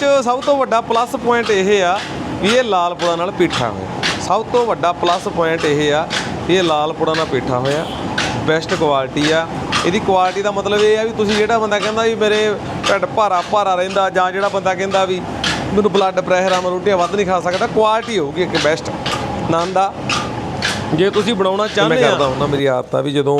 ਵਿੱਚ ਸਭ ਤੋਂ ਵੱਡਾ ਪਲੱਸ ਪੁਆਇੰਟ ਇਹ ਆ ਵੀ ਇਹ ਲਾਲ ਪੁੜਾ ਨਾਲ ਪੀਠਾ ਹੋਇਆ। ਸਭ ਤੋਂ ਵੱਡਾ ਪਲੱਸ ਪੁਆਇੰਟ ਇਹ ਆ ਵੀ ਇਹ ਲਾਲ ਪੁੜਾ ਨਾਲ ਪੀਠਾ ਹੋਇਆ। ਬੈਸਟ ਕੁਆਲਿਟੀ ਆ। ਇਹਦੀ ਕੁਆਲਿਟੀ ਦਾ ਮਤਲਬ ਇਹ ਆ ਵੀ ਤੁਸੀਂ ਜਿਹੜਾ ਬੰਦਾ ਕਹਿੰਦਾ ਵੀ ਮੇਰੇ ਢਿੱਡ ਭਾਰਾ ਭਾਰਾ ਰਹਿੰਦਾ ਜਾਂ ਜਿਹੜਾ ਬੰਦਾ ਕਹਿੰਦਾ ਵੀ ਮੈਨੂੰ ਬਲੱਡ ਪ੍ਰੈਸ਼ਰ ਆ ਮੈਂ ਰੋਟੀਆਂ ਵੱਧ ਨਹੀਂ ਖਾ ਸਕਦਾ ਕੁਆਲਿਟੀ ਹੋਊਗੀ ਇੱਕ ਬੈਸਟ ਨੰਦ ਆ। ਜੇ ਤੁਸੀਂ ਬਣਾਉਣਾ ਚਾਹੁੰਦੇ ਆ ਮੈਂ ਕਰਦਾ ਹੁੰਦਾ ਮੇਰੀ ਆਦਤ ਆ ਵੀ ਜਦੋਂ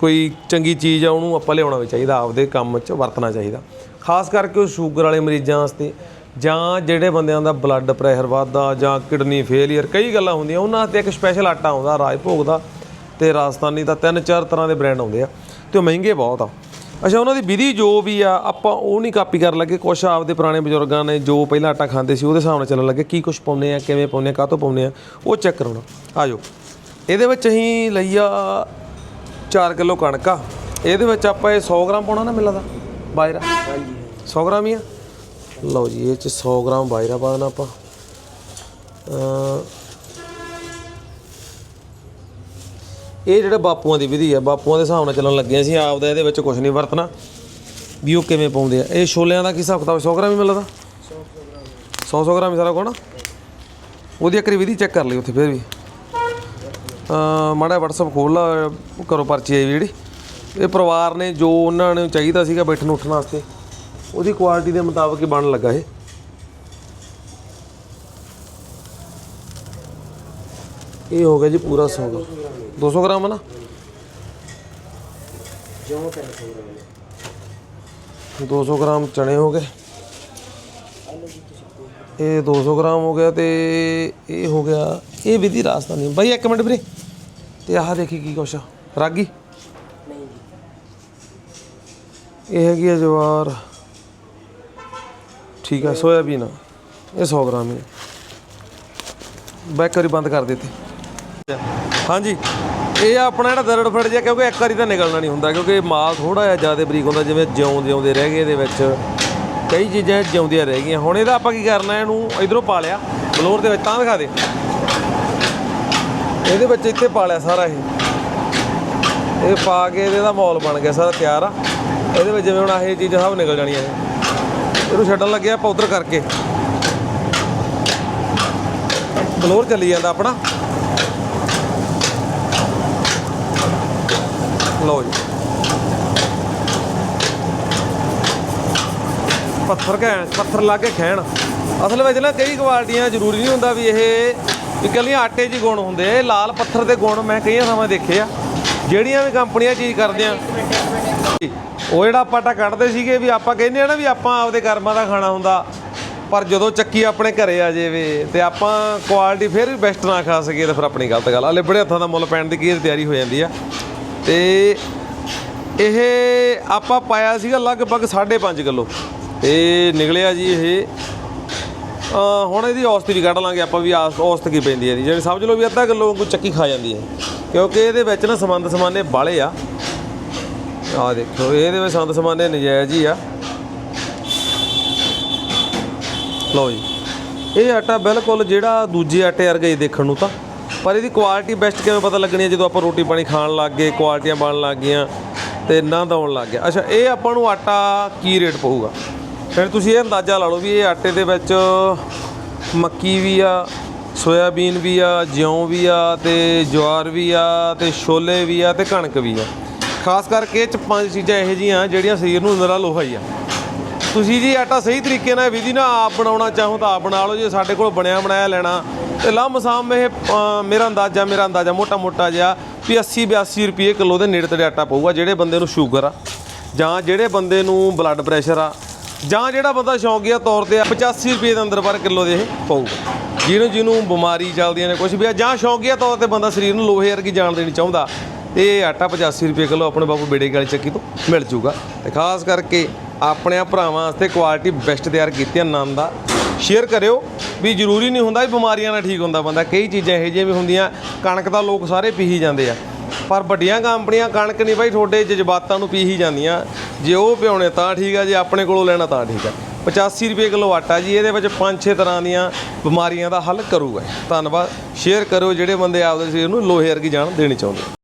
ਕੋਈ ਚੰਗੀ ਚੀਜ਼ ਆ, ਉਹਨੂੰ ਆਪਾਂ ਲਿਆਉਣਾ ਵੀ ਚਾਹੀਦਾ, ਆਪਦੇ ਕੰਮ 'ਚ ਵਰਤਣਾ ਚਾਹੀਦਾ। ਖਾਸ ਕਰਕੇ ਉਹ ਸ਼ੂਗਰ ਵਾਲੇ ਮਰੀਜ਼ਾਂ ਵਾਸਤੇ ਜਾਂ ਜਿਹੜੇ ਬੰਦਿਆਂ ਦਾ ਬਲੱਡ ਪ੍ਰੈਸ਼ਰ ਵੱਧਦਾ ਜਾਂ ਕਿਡਨੀ ਫੇਲਿਅਰ ਕਈ ਗੱਲਾਂ ਹੁੰਦੀਆਂ। ਉਹਨਾਂ ਵਾਸਤੇ ਇੱਕ ਸਪੈਸ਼ਲ ਆਟਾ ਆਉਂਦਾ, ਰਾਜਭੋਗ ਦਾ ਤੇ ਰਾਜਸਥਾਨੀ ਦਾ, ਤਿੰਨ ਚਾਰ ਤਰ੍ਹਾਂ ਦੇ ਬ੍ਰਾਂਡ ਆਉਂਦੇ ਆ। ਤੇ ਉਹ ਮਹਿੰਗੇ ਬਹੁਤ ਆ। ਅੱਛਾ, ਉਹਨਾਂ ਦੀ ਵਿਧੀ ਜੋ ਵੀ ਆ, ਆਪਾਂ ਉਹ ਨਹੀਂ ਕਾਪੀ ਕਰਨ ਲੱਗੇ। ਕੁਛ ਆਪਦੇ ਪੁਰਾਣੇ ਬਜ਼ੁਰਗਾਂ ਨੇ ਜੋ ਪਹਿਲਾਂ ਆਟਾ ਖਾਂਦੇ ਸੀ, ਉਹਦੇ ਹਿਸਾਬ ਨਾਲ ਚੱਲਣ ਲੱਗੇ, ਕੀ ਕੁਛ ਪਾਉਂਦੇ ਆ, ਕਿਵੇਂ ਪਾਉਂਦੇ ਆ, ਕਾਹਤੋਂ ਪਾਉਂਦੇ ਆ, ਉਹ ਚੈੱਕ ਕਰਾਉਣਾ। ਆਜੋ ਇਹਦੇ ਵਿੱਚ ਅਸੀਂ ਲਈ ਆ 4 ਕਿਲੋ ਕਣਕ ਆ। ਇਹਦੇ ਵਿੱਚ ਆਪਾਂ ਇਹ 100 ਗ੍ਰਾਮ ਪਾਉਣਾ ਨਾ ਮਿਲਦਾ ਬਾਜਰਾ? ਹਾਂਜੀ 100 ਗ੍ਰਾਮ ਹੀ ਆ? ਲਓ ਜੀ, ਇਹ ਚ 100 ਗ੍ਰਾਮ ਬਾਜਰਾ ਪਾ ਦੇਣਾ ਆਪਾਂ ਇਹ ਜਿਹੜਾ ਬਾਪੂਆਂ ਦੀ ਵਿਧੀ ਆ, ਬਾਪੂਆਂ ਦੇ ਹਿਸਾਬ ਨਾਲ ਚੱਲਣ ਲੱਗੇ ਸੀ, ਆਪ ਦਾ ਇਹਦੇ ਵਿੱਚ ਕੁਝ ਨਹੀਂ ਵਰਤਣਾ। ਵੀ ਉਹ ਕਿਵੇਂ ਪਾਉਂਦੇ ਆ? ਇਹ ਛੋਲਿਆਂ ਦਾ ਕੀ ਹਿਸਾਬ ਕਿਤਾਬ 100 ਗ੍ਰਾਮ ਹੀ ਮਿਲਦਾ 100 100 ਗ੍ਰਾਮ ਹੀ ਸਾਰਾ ਕੋਣਾ ਉਹਦੀ ਇੱਕ ਵਾਰੀ ਵਿਧੀ ਚੈੱਕ ਕਰ ਲਈ ਉੱਥੇ, ਫਿਰ ਵੀ। ਮਾੜਾ WhatsApp ਖੋਲ ਲਾ ਕਰੋ ਪਰਚੀ ਆਈ ਵੀ ਜਿਹੜੀ। ਇਹ ਪਰਿਵਾਰ ਨੇ ਜੋ ਉਹਨਾਂ ਨੂੰ ਚਾਹੀਦਾ ਸੀਗਾ ਬੈਠਣ ਉੱਠਣ ਵਾਸਤੇ, ਉਹਦੀ ਕੁਆਲਿਟੀ ਦੇ ਮੁਤਾਬਕ ਹੀ ਬਣਨ ਲੱਗਾ ਇਹ। ਇਹ ਹੋ ਗਿਆ ਜੀ ਪੂਰਾ 100 ਗ੍ਰਾਮ। 200 ਗ੍ਰਾਮ ਹੈ ਨਾ? ਜੋ ਕਰ 200 ਗ੍ਰਾਮ ਚਣੇ ਹੋ ਗਏ। ਇਹ 200 ਗ੍ਰਾਮ ਹੋ ਗਿਆ ਤੇ ਇਹ ਹੋ ਗਿਆ ਇਹ ਵਿਧੀ ਰਾਜਸਥਾਨੀ ਬਾਈ, ਇੱਕ ਮਿੰਟ ਵੀਰੇ। ਤੇ ਆਹ ਦੇਖੀ ਕੀ ਕੁਛ ਆ। ਰਾਗੀ? ਇਹ ਹੈਗੀ ਆ ਜਵਾਰ। ਠੀਕ ਆ, ਸੋਇਆਬੀਨ ਆ। ਇਹ 100 ਗ੍ਰਾਮ ਹੈ। ਬੈਕ ਕਰੀ ਬੰਦ ਕਰ ਦਿੱਤੇ। ਹਾਂਜੀ। ਇਹ ਆਪਣਾ ਜਿਹੜਾ ਦਰੜ ਫੜ ਜਿਹਾ, ਕਿਉਂਕਿ ਇੱਕ ਵਾਰੀ ਤਾਂ ਨਿਕਲਣਾ ਨਹੀਂ ਹੁੰਦਾ, ਕਿਉਂਕਿ ਮਾਲ ਥੋੜਾ ਜਿਹਾ ਜ਼ਿਆਦਾ ਬਰੀਕ ਹੁੰਦਾ, ਜਿਵੇਂ ਜਿਉਂ ਜਿਉਂਦੇ ਰਹਿ ਗਏ ਇਹਦੇ ਵਿੱਚ। ਕਈ ਚੀਜ਼ਾਂ ਜਿਉਂਦੀਆਂ ਰਹਿ ਗਈਆਂ। ਹੁਣ ਇਹਦਾ ਆਪਾਂ ਕੀ ਕਰਨਾ, ਇਹਨੂੰ ਇਧਰੋਂ ਪਾ ਲਿਆ, ਬਲੋਰ ਦੇ ਵਿੱਚ। ਤਾਂ ਦਿਖਾ ਦੇ। ਇਹਦੇ ਵਿੱਚ ਇੱਥੇ ਪਾ ਲਿਆ ਸਾਰਾ ਇਹ। ਇਹ ਪਾ ਕੇ ਇਹਦਾ ਮੌਲ ਬਣ ਗਿਆ ਸਾਰਾ ਤਿਆਰ ਆ। ਇਹਦੇ ਵਿੱਚ ਜਿਵੇਂ ਹੁਣ ਆਹ ਇਹ ਚੀਜ਼ਾਂ ਸਭ ਨਿਕਲ ਜਾਣੀਆਂ ਇਹ ਇਹਨੂੰ ਛੱਡਣ ਲੱਗਿਆ ਪਾਊਡਰ ਕਰਕੇ। ਬਲੋਰ ਚੱਲੀ ਜਾਂਦਾ ਆਪਣਾ। ਲਓ ਜੀ। ਪੱਥਰ ਕੈ ਪੱਥਰ ਲਾ ਕੇ ਖੈਣ ਅਸਲ ਵਿੱਚ ਨਾ ਕਈ ਕੁਆਲਟੀਆਂ ਜ਼ਰੂਰੀ ਨਹੀਂ ਹੁੰਦਾ ਵੀ ਇਹ ਵੀ ਇਕੱਲੀਆਂ ਆਟੇ 'ਚ ਗੁਣ ਹੁੰਦੇ ਆ, ਇਹ ਲਾਲ ਪੱਥਰ ਦੇ ਗੁਣ ਮੈਂ ਕਈਆਂ ਥਾਵਾਂ ਦੇਖੇ ਆ। ਜਿਹੜੀਆਂ ਵੀ ਕੰਪਨੀਆਂ ਚੀਜ਼ ਕਰਦੀਆਂ। ਉਹ ਜਿਹੜਾ ਆਪਾਂ ਆਟਾ ਕੱਢਦੇ ਸੀਗੇ ਵੀ ਆਪਾਂ ਕਹਿੰਦੇ ਆ ਨਾ ਵੀ ਆਪਾਂ ਆਪਦੇ ਕਰਮਾਂ ਦਾ ਖਾਣਾ ਹੁੰਦਾ, ਪਰ ਜਦੋਂ ਚੱਕੀ ਆਪਣੇ ਘਰੇ ਆ ਜਾਵੇ ਤੇ ਆਪਾਂ ਕੁਆਲਿਟੀ ਫਿਰ ਵੀ ਬੈਸਟ ਨਾ ਖਾ ਸਕੀਏ ਤਾਂ ਫਿਰ ਆਪਣੀ ਗਲਤ ਗੱਲ ਆ। ਲਿਬੜੇ ਹੱਥਾਂ ਦਾ ਮੁੱਲ ਪੈਣ ਦੀ ਕੀ ਤਿਆਰੀ ਹੋ ਜਾਂਦੀ ਆ। ਤੇ ਇਹ ਆਪਾਂ ਪਾਇਆ ਸੀਗਾ ਲਗਭਗ 5.5 ਕਿਲੋ। ਤੇ ਨਿਕਲਿਆ ਜੀ ਇਹ ਹੁਣ ਇਹਦੀ ਔਸਤ ਵੀ ਕੱਢ ਲਾਂਗੇ ਆਪਾਂ ਵੀ ਆਸ- ਔਸਤ ਕੀ ਪੈਂਦੀ ਹੈ ਜੀ ਜਿਹੜੀ ਸਮਝ ਲਓ ਵੀ ਅੱਧਾ ਕਿਲੋ ਵਾਂਗੂ ਚੱਕੀ ਖਾ ਜਾਂਦੀ ਹੈ। ਕਿਉਂਕਿ ਇਹਦੇ ਵਿੱਚ ਨਾ ਸੰਬੰਧ ਸਮਾਨੇ ਬਾਲੇ ਆ। ਆ ਦੇਖੋ, ਇਹਦੇ ਵਿੱਚ ਸੰਦ ਸਮਾਨੇ ਨਜਾਇਜ਼ ਹੀ ਆ। ਲਓ ਜੀ। ਇਹ ਆਟਾ ਬਿਲਕੁਲ ਜਿਹੜਾ ਦੂਜੇ ਆਟੇ ਵਰਗਾ ਹੀ ਦੇਖਣ ਨੂੰ ਤਾਂ। ਪਰ ਇਹਦੀ ਕੁਆਲਿਟੀ ਬੈਸਟ ਕਿਵੇਂ ਪਤਾ ਲੱਗਣੀ ਹੈ? ਜਦੋਂ ਆਪਾਂ ਰੋਟੀ ਪਾਣੀ ਖਾਣ ਲੱਗ ਗਏ ਕੁਆਲਿਟੀਆਂ ਬਣਨ ਲੱਗ ਗਈਆਂ ਤੇ ਨੰਦ ਆਉਣ ਲੱਗ ਗਿਆ। ਅੱਛਾ, ਇਹ ਆਪਾਂ ਨੂੰ ਆਟਾ ਕੀ ਰੇਟ ਪਊਗਾ? ਫਿਰ ਤੁਸੀਂ ਇਹ ਅੰਦਾਜ਼ਾ ਲਾ ਲਓ ਵੀ ਇਹ ਆਟੇ ਦੇ ਵਿੱਚ ਮੱਕੀ ਵੀ ਆ, ਸੋਇਆਬੀਨ ਵੀ ਆ, ਜਿਉਂ ਵੀ ਆ ਤੇ ਜਵਾਰ ਵੀ ਆ ਤੇ ਛੋਲੇ ਵੀ ਆ ਤੇ ਕਣਕ ਵੀ ਆ। ਖਾਸ ਕਰਕੇ ਇਹ ਚ ਪੰਜ ਚੀਜ਼ਾਂ ਇਹੋ ਜਿਹੀਆਂ ਜਿਹੜੀਆਂ ਸਰੀਰ ਨੂੰ ਨਰਾ ਲੋਹਾਈ ਆ। ਤੁਸੀਂ ਜੀ ਆਟਾ ਸਹੀ ਤਰੀਕੇ ਨਾਲ ਵਿਧੀ ਨਾਲ ਆਪ ਬਣਾਉਣਾ ਚਾਹੋ ਤਾਂ ਆਪ ਬਣਾ ਲਓ, ਜੇ ਸਾਡੇ ਕੋਲ ਬਣਿਆ ਬਣਾਇਆ ਲੈਣਾ, ਤੇ ਲੰਮਸਮ ਇਹ ਮੇਰਾ ਅੰਦਾਜ਼ਾ ਮੇਰਾ ਅੰਦਾਜ਼ਾ ਮੋਟਾ ਮੋਟਾ ਜਿਹਾ ਵੀ 80 82 ਰੁਪਏ ਕਿਲੋ ਦੇ ਨੇੜੇ ਤੇੜੇ ਆਟਾ ਪਊਗਾ, ਜਿਹੜੇ ਬੰਦੇ ਨੂੰ ਸ਼ੂਗਰ ਆ ਜਾਂ ਜਿਹੜੇ ਬੰਦੇ ਨੂੰ ਬਲੱਡ ਪ੍ਰੈਸ਼ਰ ਆ ਜਾਂ ਜਿਹੜਾ ਬੰਦਾ ਸ਼ੌਕੀਆ ਤੌਰ ਤੇ ਆ 85 ਰੁਪਏ ਦੇ ਅੰਦਰ ਪਰ ਕਿਲੋ ਦੇ ਇਹ ਪਊਗਾ। ਜਿਹਨੂੰ ਜਿਹਨੂੰ ਬਿਮਾਰੀ ਚੱਲਦੀਆਂ ਨੇ ਕੁਝ ਵੀ ਆ, ਜਾਂ ਸ਼ੌਕੀਆ ਤੌਰ ਤੇ ਬੰਦਾ ਸਰੀਰ ਨੂੰ ਲੋਹੇ ਵਰਗੀ ਜਾਨ ਦੇਣੀ ਚਾਹੁੰਦਾ, ਤੇ ਇਹ ਆਟਾ 85 ਰੁਪਏ ਕਿਲੋ ਆਪਣੇ ਬਾਪੂ ਬੇੜੇ ਵਾਲੀ ਚੱਕੀ ਤੋਂ ਮਿਲ ਜੂਗਾ। ਤੇ ਖਾਸ ਕਰਕੇ ਆਪਣੇ ਭਰਾਵਾਂ ਵਾਸਤੇ ਕੁਆਲਿਟੀ ਬੈਸਟ ਤਿਆਰ ਕੀਤੀ ਆ ਆਨੰਦ ਦਾ। ਸ਼ੇਅਰ ਕਰਿਓ ਵੀ ਜ਼ਰੂਰੀ ਨਹੀਂ ਹੁੰਦਾ ਵੀ ਬਿਮਾਰੀਆਂ ਨਾਲ ਠੀਕ ਹੁੰਦਾ ਬੰਦਾ। ਕਈ ਚੀਜ਼ਾਂ ਇਹੋ ਜਿਹੀਆਂ ਵੀ ਹੁੰਦੀਆਂ, ਕਣਕ ਤਾਂ ਲੋਕ ਸਾਰੇ ਪੀਹੀ ਜਾਂਦੇ ਆ। ਪਰ ਵੱਡੀਆਂ ਕੰਪਨੀਆਂ ਕਣਕ ਨਹੀਂ ਬਾਈ, ਤੁਹਾਡੇ ਜਜ਼ਬਾਤਾਂ ਨੂੰ ਪੀਹੀ ਜਾਂਦੀਆਂ। ਜੇ ਉਹ ਪਿਉਣੇ ਤਾਂ ਠੀਕ ਆ, ਜੇ ਆਪਣੇ ਕੋਲੋਂ ਲੈਣਾ ਤਾਂ ਠੀਕ ਆ। 85 ਰੁਪਏ ਕਿਲੋ ਆਟਾ ਜੀ, ਇਹਦੇ ਵਿੱਚ 5-6 ਤਰ੍ਹਾਂ ਦੀਆਂ ਬਿਮਾਰੀਆਂ ਦਾ ਹੱਲ ਕਰੂਗਾ ਧੰਨਵਾਦ। ਸ਼ੇਅਰ ਕਰੋ ਜਿਹੜੇ ਬੰਦੇ ਆਪਦੇ ਸਰੀਰ ਨੂੰ ਲੋਹੇ ਵਰਗੀ ਜਾਨ ਦੇਣੀ ਚਾਹੁੰਦੇ